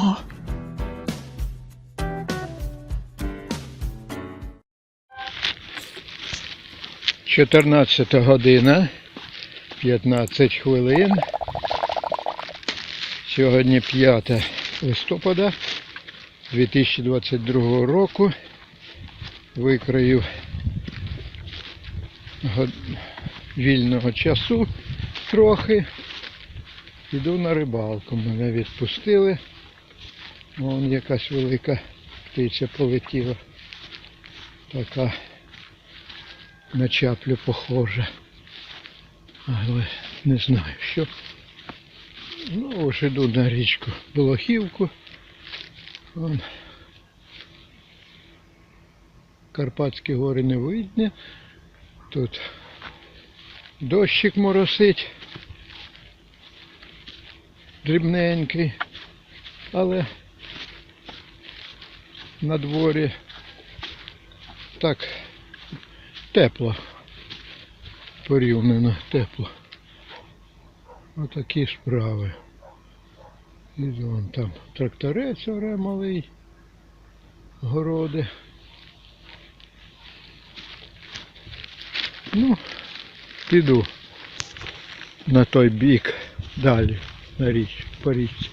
О! Чотирнадцята година, 15 хвилин. Сьогодні 5 листопада 2022 року. Год- вільного часу трохи. Іду на рибалку. Мене відпустили. Вон якась велика птиця полетіла. Така на чаплю похожа. Але не знаю що. Ну, ось іду на річку Болохівку. Вон. Карпатські гори не видно. Тут дощик моросить. Дрібненький. Але на дворі так тепло. Порівняно тепло. Отакі справи. І вон там тракторець оре малий. Городи. Ну, піду на той бік далі, на річ, по річці.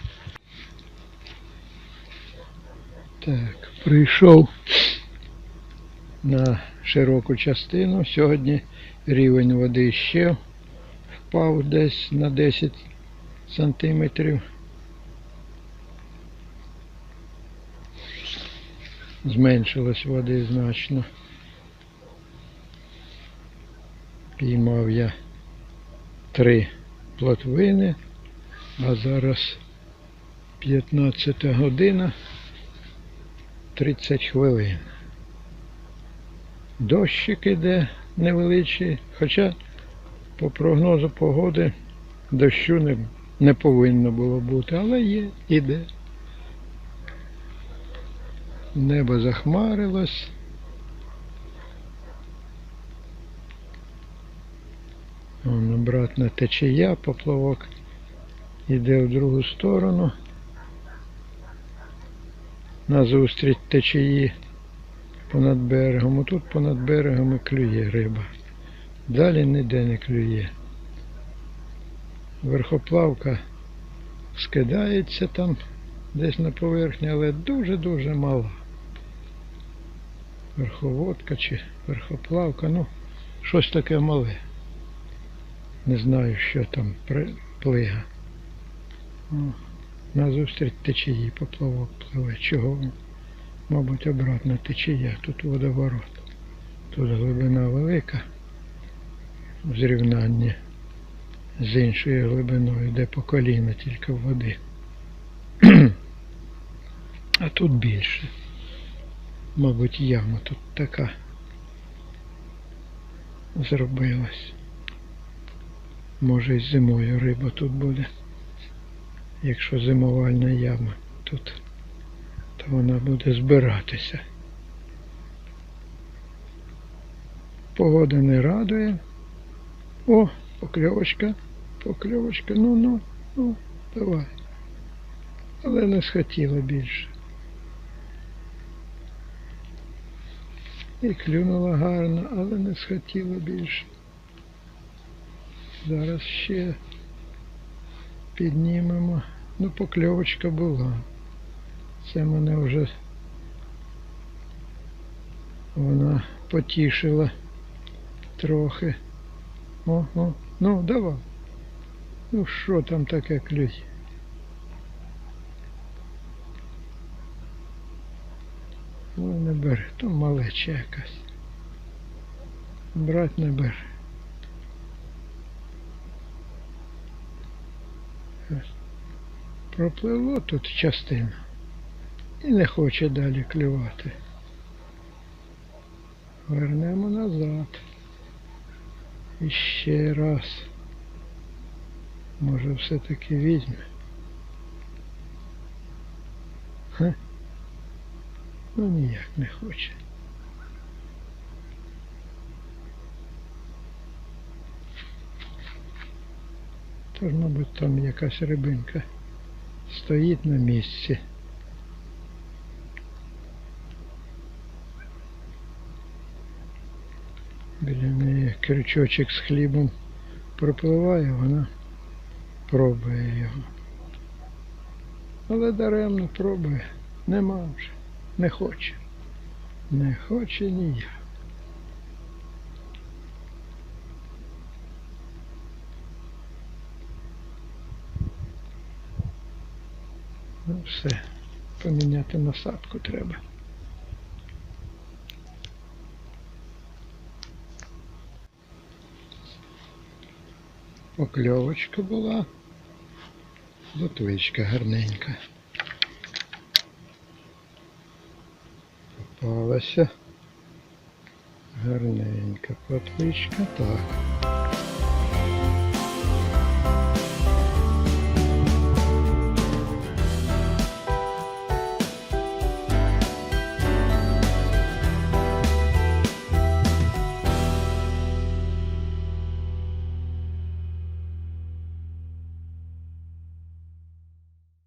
Так, прийшов на широку частину. Сьогодні рівень води ще впав десь на 10 сантиметрів. Зменшилось води значно. Піймав я три плотвини, а зараз 15 година 30 хвилин. Дощик іде невеличкий, хоча по прогнозу погоди дощу не, не повинно було бути, але є, іде. Небо захмарилось. Вон обратна течія, поплавок іде в другу сторону. Назустріч течії понад берегом. Отут понад берегом і клює риба. Далі ніде не клює. Верхоплавка скидається там десь на поверхні, але дуже-дуже мала. Верховодка чи верхоплавка, ну, щось таке мале. Не знаю, що там плига. Назустріч течії поплавок пливе. Чого? Мабуть, обратна течія, тут водоворот. Тут глибина велика в зрівнянні з іншою глибиною, де по коліна тільки води. А тут більше. Мабуть, яма тут така зробилась. Може і зимою риба тут буде. Якщо зимовальна яма тут, то вона буде збиратися. Погода не радує. О, покльовочка, покльовочка, ну ну, ну, давай. Але не схотіла більше. І клюнула гарно, але не схотіла більше. Зараз ще піднімемо. Ну, покльовочка була. Це мене вже вона потішила трохи. О, о, ну давай. Ну що там таке клює? Ой, не бере, то малеча якась. Брать не бере. Пропливло тут частина і не хоче далі клювати. Вернемо назад. І ще раз. Може все-таки візьме. Ха? Ну ніяк не хоче. Тож, мабуть, там якась рибинка стоїть на місці. Біля неї крючочок з хлібом пропливає, вона пробує його. Але даремно пробує. Нема вже. Не хоче. Не хоче ніяк. Ну все. Поміняти насадку треба. Покльовочка була. Лотвичка гарненька. Попалася. Гарненька плотвичка. Так.